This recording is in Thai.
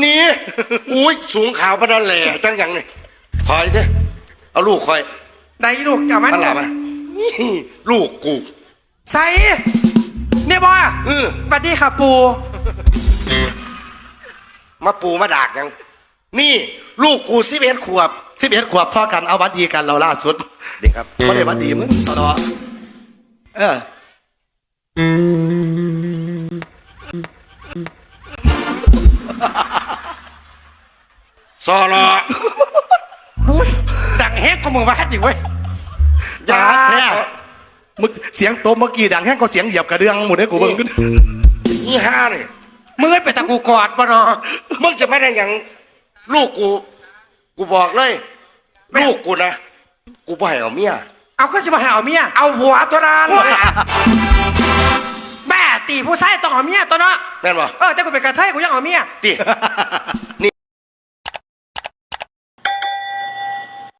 หนีอุ้ยสูงขาวพนันแหล่จังหยังนี่ถอยสิเอาลูกคอยได้ลูกเจ้ามันมันหลับอะนี่ลูกกูใส่เนี่ยบ่เออสวัสดีค่ะปู มาปูมาดากยัง นี่ ลูกกูสิบเอ็ดขวบสิบเอ็ดขวบเท่อกันเอาวัดดีกันเราล่าสุดเด็กครับไม่ได้วัดดีมึงสนอเออ ซอรอดังแฮกก็มึงว่าอีกเว้ยอยาเนี่ยมึงเสียงโตมเมื่อกี้ดังแห้งก็เสียงเหยียบกระเดื่องหมดเลยกูเบิ่งนี่ห้านี่มืดไปตะกูกอดบ่เนาะมึงจะไม่ได้หยังลูกกู กูบอกเลยไม่ลูกกูนะ กูบ่ให้เอาเมีย เอาก็สิมาหาเอาเมีย เอาหัวเท่านั้นแม่ตีผู้ชายต้องเอาเมียตัวเนาะแม่นบ่เออแต่กูเป็นกระเทยกูยังเอาเมียติ